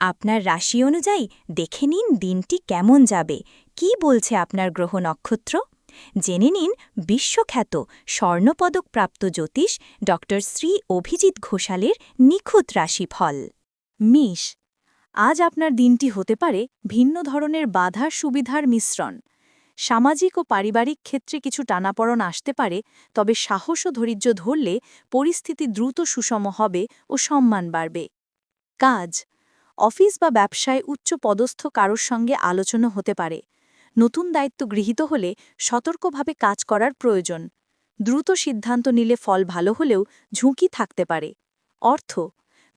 আপনার রাশি অনুযায়ী দেখে নিন দিনটি কেমন যাবে। কি বলছে আপনার গ্রহ নক্ষত্র? জেনে নিন বিশ্বখ্যাত স্বর্ণপদকপ্রাপ্ত জ্যোতিষ ড শ্রী অভিজিৎ ঘোষালের নিখুঁত রাশিফল। মিষ, আজ আপনার দিনটি হতে পারে ভিন্ন ধরনের বাধার সুবিধার মিশ্রণ। সামাজিক ও পারিবারিক ক্ষেত্রে কিছু টানাপড়ন আসতে পারে, তবে সাহস ও ধৈর্য ধরলে পরিস্থিতি দ্রুত সুষম হবে ও সম্মান বাড়বে। কাজ অফিস বা ব্যবসায় উচ্চ পদস্থ কারোর সঙ্গে আলোচনা হতে পারে। নতুন দায়িত্ব গৃহীত হলে সতর্কভাবে কাজ করার প্রয়োজন। দ্রুত সিদ্ধান্ত নিলে ফল ভালো হলেও ঝুঁকি থাকতে পারে। অর্থ,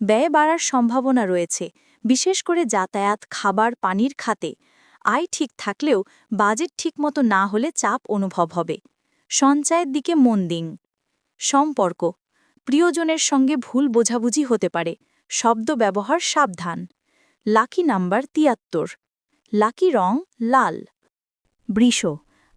ব্যয় বাড়ার সম্ভাবনা রয়েছে, বিশেষ করে যাতায়াত, খাবার, পানির খাতে। আয় ঠিক থাকলেও বাজেট ঠিকমতো না হলে চাপ অনুভব হবে। সঞ্চয়ের দিকে মন দিন। সম্পর্ক, প্রিয়জনের সঙ্গে ভুল বোঝাবুঝি হতে পারে। শব্দ ব্যবহার সাবধান। লাকি নাম্বার তিয়াত্তর। লাকি রং লাল। বৃষ।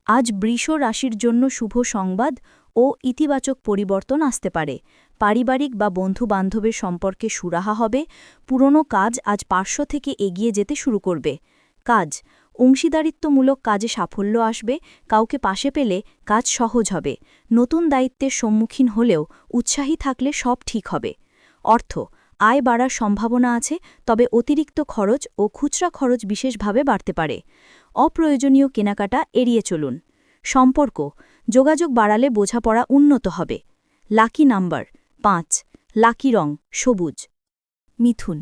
আজ বৃষ রাশির জন্য শুভ সংবাদ ও ইতিবাচক পরিবর্তন আসতে পারে। পারিবারিক বা বন্ধু বান্ধবের সম্পর্কে সুরাহা হবে। পুরনো কাজ আজ পার্শ্ব থেকে এগিয়ে যেতে শুরু করবে। কাজ। অংশীদারিত্বমূলক কাজে সাফল্য আসবে। কাউকে পাশে পেলে কাজ সহজ হবে। নতুন দায়িত্বের সম্মুখীন হলেও উৎসাহী থাকলে সব ঠিক হবে। অর্থ। আয় বাড়ার সম্ভাবনা আছে, তবে অতিরিক্ত খরচ ও খুচরা খরচ বিশেষভাবে বাড়তে পারে। অপ্রয়োজনীয় কেনাকাটা এড়িয়ে চলুন। সম্পর্ক, যোগাযোগ বাড়ালে বোঝাপড়া উন্নত হবে। লাকি নাম্বার, পাঁচ, লাকি রং, সবুজ। মিথুন,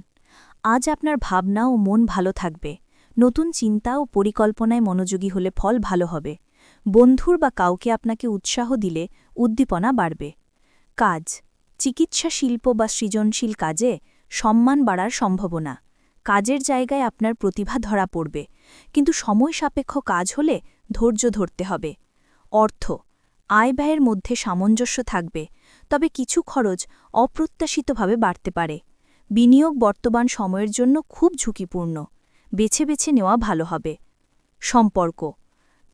আজ আপনার ভাবনা ও মন ভালো থাকবে। নতুন চিন্তা ও পরিকল্পনায় মনোযোগী হলে ফল ভালো হবে। বন্ধুর বা কাউকে আপনাকে উৎসাহ দিলে উদ্দীপনা বাড়বে। কাজ চিকিৎসা শিল্প বা সৃজনশীল কাজে সম্মান বাড়ার সম্ভাবনা। কাজের জায়গায় আপনার প্রতিভা ধরা পড়বে, কিন্তু সময় সাপেক্ষ কাজ হলে ধৈর্য ধরতে হবে। অর্থ, আয় ব্যয়ের মধ্যে সামঞ্জস্য থাকবে, তবে কিছু খরচ অপ্রত্যাশিতভাবে বাড়তে পারে। বিনিয়োগ বর্তমান সময়ের জন্য খুব ঝুঁকিপূর্ণ, বেছে বেছে নেওয়া ভালো হবে। সম্পর্ক,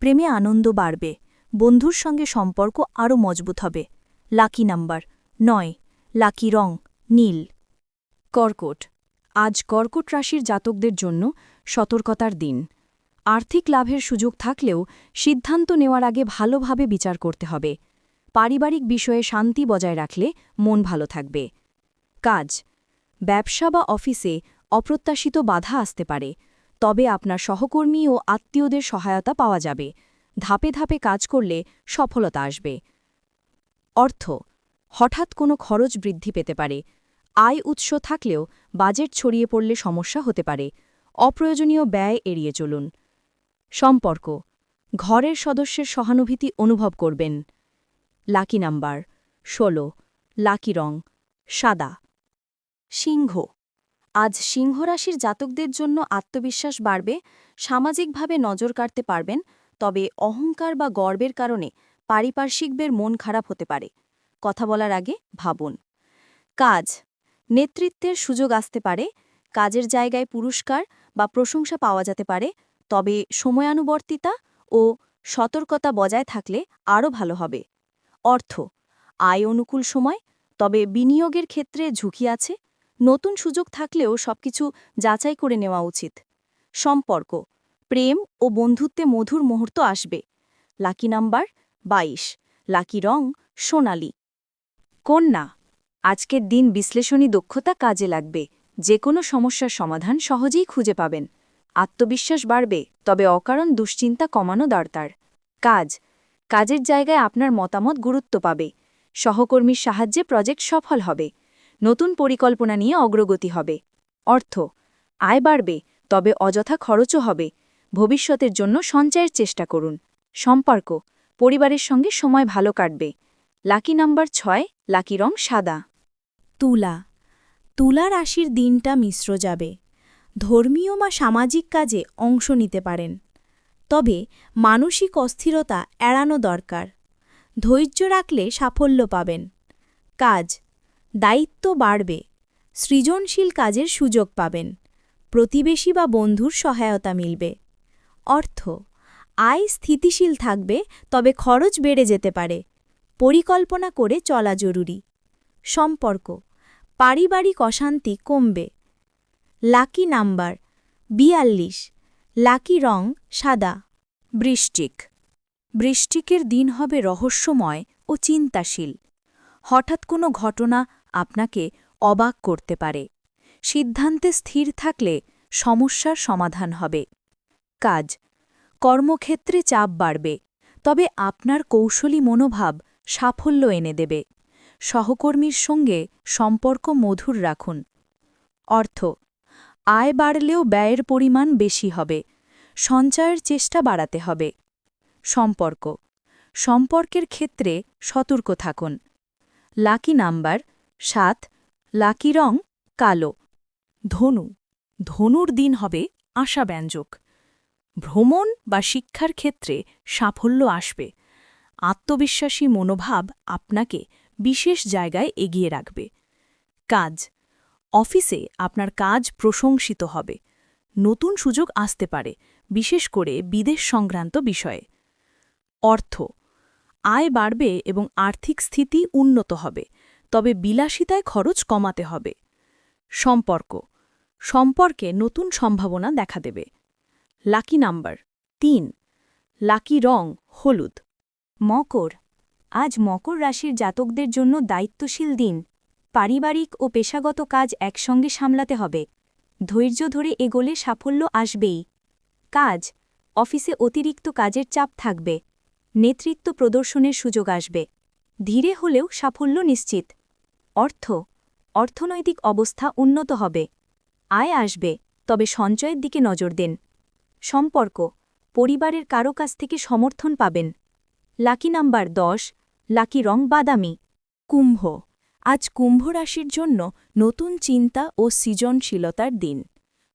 প্রেমে আনন্দ বাড়বে, বন্ধুর সঙ্গে সম্পর্ক আরও মজবুত হবে। লাকি নাম্বার নয়, লাকি রং, নীল। কর্কট। আজ কর্কট রাশির জাতকদের জন্য সতর্কতার দিন। আর্থিক লাভের সুযোগ থাকলেও সিদ্ধান্ত নেওয়ার আগে ভালোভাবে বিচার করতে হবে। পারিবারিক বিষয়ে শান্তি বজায় রাখলে মন ভালো থাকবে। কাজ। ব্যবসা বা অফিসে অপ্রত্যাশিত বাধা আসতে পারে। তবে আপনার সহকর্মী ও আত্মীয়দের সহায়তা পাওয়া যাবে। ধাপে ধাপে কাজ করলে সফলতা আসবে। অর্থ। হঠাৎ কোনো খরচ বৃদ্ধি পেতে পারে। আয় উৎস থাকলেও বাজেট ছড়িয়ে পড়লে সমস্যা হতে পারে। অপ্রয়োজনীয় ব্যয় এড়িয়ে চলুন। সম্পর্ক। ঘরের সদস্যের সহানুভূতি অনুভব করবেন। Lucky number. ১৬ লাকি রং। সাদা। সিংহ। আজ সিংহ রাশির জাতকদের জন্য আত্মবিশ্বাস বাড়বে, সামাজিকভাবে নজর কাটতে পারবেন, তবে অহংকার বা গর্বের কারণে পারিপার্শ্বিকদের মন খারাপ হতে পারে। কথা বলার আগে ভাবুন। কাজ। নেতৃত্বের সুযোগ আসতে পারে, কাজের জায়গায় পুরস্কার বা প্রশংসা পাওয়া যেতে পারে, তবে সময়ানুবর্তিতা ও সতর্কতা বজায় থাকলে আরও ভালো হবে। অর্থ। আয় অনুকূল সময়, তবে বিনিয়োগের ক্ষেত্রে ঝুঁকি আছে, নতুন সুযোগ থাকলেও সবকিছু যাচাই করে নেওয়া উচিত। সম্পর্ক। প্রেম ও বন্ধুত্বে মধুর মুহূর্ত আসবে। লাকি নাম্বার ২২ লাকি রং সোনালি। কন্যা। আজকের দিন বিশ্লেষণী দক্ষতা কাজে লাগবে। যে কোনো সমস্যার সমাধান সহজেই খুঁজে পাবেন। আত্মবিশ্বাস বাড়বে, তবে অকারণ দুশ্চিন্তা কমানো দরকার। কাজ। কাজের জায়গায় আপনার মতামত গুরুত্ব পাবে। সহকর্মীর সাহায্যে প্রজেক্ট সফল হবে। নতুন পরিকল্পনা নিয়ে অগ্রগতি হবে। অর্থ। আয় বাড়বে, তবে অযথা খরচও হবে। ভবিষ্যতের জন্য সঞ্চয়ের চেষ্টা করুন। সম্পর্ক। পরিবারের সঙ্গে সময় ভালো কাটবে। লাকি নাম্বার ছয়, লাকি রং সাদা। তুলা। তুলা রাশির দিনটা মিশ্র যাবে। ধর্মীয় বা সামাজিক কাজে অংশ নিতে পারেন। তবে মানসিক অস্থিরতা এড়ানো দরকার। ধৈর্য রাখলে সাফল্য পাবেন। কাজ। দায়িত্ব বাড়বে। সৃজনশীল কাজের সুযোগ পাবেন। প্রতিবেশী বা বন্ধুর সহায়তা মিলবে। অর্থ। আয় স্থিতিশীল থাকবে, তবে খরচ বেড়ে যেতে পারে। পরিকল্পনা করে চলা জরুরি। সম্পর্ক, পারিবারিক অশান্তি কমবে। লাকি নাম্বার, বিয়াল্লিশ। লাকি রং সাদা। বৃষ্টিক, বৃষ্টিকের দিন হবে রহস্যময় ও চিন্তাশীল। হঠাৎ কোনো ঘটনা আপনাকে অবাক করতে পারে। সিদ্ধান্তে স্থির থাকলে সমস্যার সমাধান হবে। কাজ, কর্মক্ষেত্রে চাপ বাড়বে। তবে আপনার কৌশলী মনোভাব সাফল্য এনে দেবে। সহকর্মীর সঙ্গে সম্পর্ক মধুর রাখুন। অর্থ, আয় বাড়লেও ব্যয়ের পরিমাণ বেশি হবে। সঞ্চয়ের চেষ্টা বাড়াতে হবে। সম্পর্ক, সম্পর্কের ক্ষেত্রে সতর্ক থাকুন। লাকি নাম্বার, সাত, লাকি রং, কালো। ধনু, ধনুর দিন হবে আশাব্যঞ্জক। ভ্রমণ বা শিক্ষার ক্ষেত্রে সাফল্য আসবে। আত্মবিশ্বাসী মনোভাব আপনাকে বিশেষ জায়গায় এগিয়ে রাখবে। কাজ। অফিসে আপনার কাজ প্রশংসিত হবে। নতুন সুযোগ আসতে পারে, বিশেষ করে বিদেশ সংক্রান্ত বিষয়ে। অর্থ। আয় বাড়বে এবং আর্থিক স্থিতি উন্নত হবে, তবে বিলাসিতায় খরচ কমাতে হবে। সম্পর্ক। সম্পর্কে নতুন সম্ভাবনা দেখা দেবে। Lucky number. তিন। লাকি রং, হলুদ। মকর। আজ মকর রাশির জাতকদের জন্য দায়িত্বশীল দিন। পারিবারিক ও পেশাগত কাজ একসঙ্গে সামলাতে হবে। ধৈর্য ধরে এগোলে সাফল্য আসবেই। কাজ। অফিসে অতিরিক্ত কাজের চাপ থাকবে। নেতৃত্ব প্রদর্শনের সুযোগ আসবে। ধীরে হলেও সাফল্য নিশ্চিত। অর্থ। অর্থনৈতিক অবস্থা উন্নত হবে। আয় আসবে, তবে সঞ্চয়ের দিকে নজর দেন। সম্পর্ক। পরিবারের কারও কাছ থেকে সমর্থন পাবেন। লাকি নাম্বার দশ, লাকি রং বাদামি, কুম্ভ। আজ কুম্ভ রাশির জন্য নতুন চিন্তা ও সৃজনশীলতার দিন।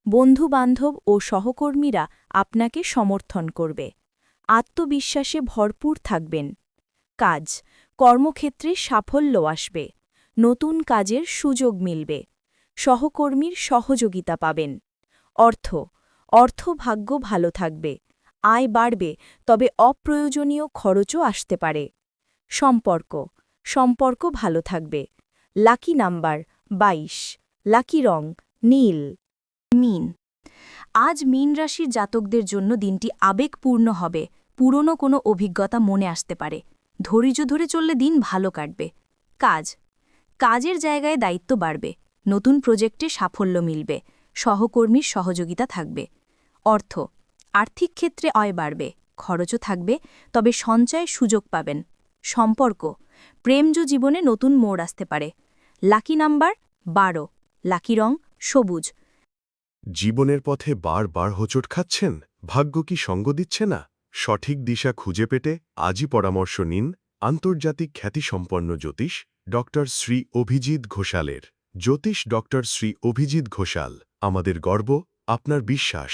বন্ধুবান্ধব ও সহকর্মীরা আপনাকে সমর্থন করবে। আত্মবিশ্বাসে ভরপুর থাকবেন। কাজ, কর্মক্ষেত্রে সাফল্য আসবে। নতুন কাজের সুযোগ মিলবে। সহকর্মীর সহযোগিতা পাবেন। অর্থ, অর্থভাগ্য ভালো থাকবে। আয় বাড়বে, তবে অপ্রয়োজনীয় খরচও আসতে পারে। সম্পর্ক সম্পর্ক ভালো থাকবে। লাকি নাম্বার ২২ লাকি রং, নীল। মিন। আজ মিন রাশির জাতকদের জন্য দিনটি আবেগপূর্ণ হবে। পুরনো কোনো অভিজ্ঞতা মনে আসতে পারে। ধৈর্য ধরে চললে দিন ভালো কাটবে। কাজ। কাজের জায়গায় দায়িত্ব বাড়বে। নতুন প্রজেক্টে সাফল্য মিলবে। সহকর্মীর সহযোগিতা থাকবে। অর্থ। আর্থিক ক্ষেত্রে অয় বাড়বে, খরচও থাকবে, তবে সঞ্চয়ের সুযোগ পাবেন। সম্পর্ক, প্রেমজ জীবনে নতুন মোড় আসতে পারে। লাকি নাম্বার বারো, লাকি রং সবুজ। জীবনের পথে বারবার হোঁচট খাচ্ছেন, ভাগ্য কি সঙ্গ দিচ্ছে না? সঠিক দিশা খুঁজে পেতে আজই পরামর্শ নিন আন্তর্জাতিক খ্যাতিসম্পন্ন জ্যোতিষ ড. শ্রী অভিজিৎ ঘোষালের। জ্যোতিষ ড. শ্রী অভিজিৎ ঘোষাল, আমাদের গর্ব, আপনার বিশ্বাস।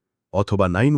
অথবা নাইন